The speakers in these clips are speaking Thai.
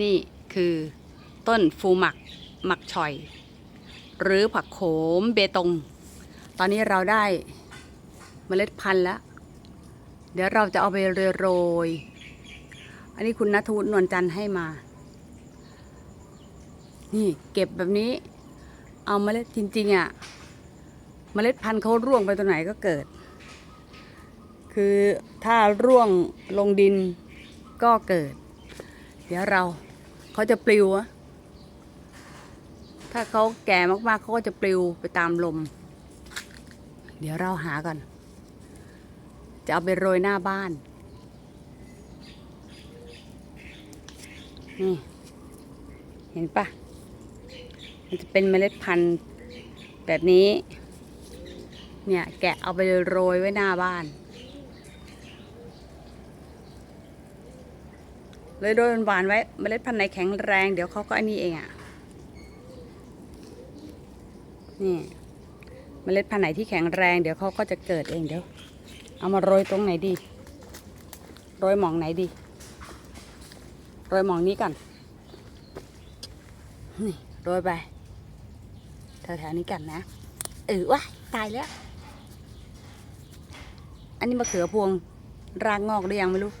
นี่คือต้นฟูหมักหมักชอย หรือผักโขมเบตง ตอนนี้เราได้เมล็ดพันธุ์แล้ว เดี๋ยวเราจะเอาไปโรย อันนี้คุณนัทวุฒินวลจันทร์ให้มา นี่เก็บแบบนี้ เอาเมล็ดจริงๆอะ่ะ เมล็ดพันธุ์เขาร่วงไปตัวไหนก็เกิด คือถ้าร่วงลงดินก็เกิด เดี๋ยวเราเขาจะปลิวอะถ้าเขาแก่มากๆเขาก็จะปลิวไปตามลม เดี๋ยวเราหาก่อนจะเอาไปโรยหน้าบ้าน นี่ เห็นปะมันจะเป็นเมล็ดพันธุ์แบบนี้ เนี่ยแกะเอาไปโรยไว้หน้าบ้าน เลยโดยหวานไว้เมล็ดพันธุ์ไหนแข็งแรง เดี๋ยวเขาก็อันนี้เองอะ่ะนี่เมล็ดพันธุ์ไหนที่แข็งแรง เดี๋ยวเขาก็จะเกิดเองเดี๋ยว เอามาโรยตรงไหนดี โรยหมองไหนดี โรยหมองนี้ก่อนนี่โรยไปแถวๆนี้กันนะเออว้ายตายแล้ว อันนี้มะเขือพวงรากงอกหรือยังไม่รู้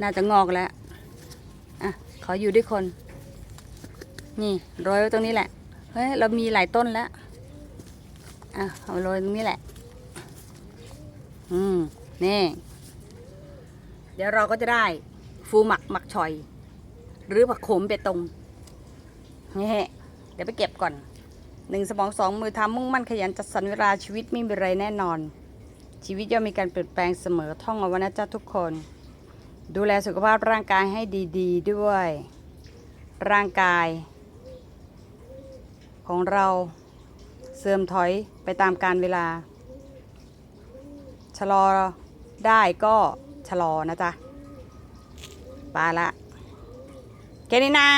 น่าจะงอกแล้ว ขออยู่ด้วยคน นี่โรยไว้ตรงนี้แหละ เฮ้ย เรามีหลายต้นแล้ว อะเอาโรยตรงนี้แหละ อืม นี่ เดี๋ยวเราก็จะได้ ฟูหมักหมักชอย หรือผักโขมเบตงนี่เดี๋ยวไปเก็บก่อนหนึ่งสมองสองมือทำมุ่งมั่นขยันจัดสรรเวลาชีวิตไม่มีไรแน่นอน ชีวิตย่อมมีการเปลี่ยนแปลงเสมอท่องเอาไว้นะจ๊ะทุกคน ดูแลสุขภาพร่างกายให้ดี ๆ ด้วย ร่างกาย ของเราเสื่อมถอยไปตามกาลเวลา ชะลอได้ก็ชะลอนะจ๊ะ ไปละ แค่นี้นะ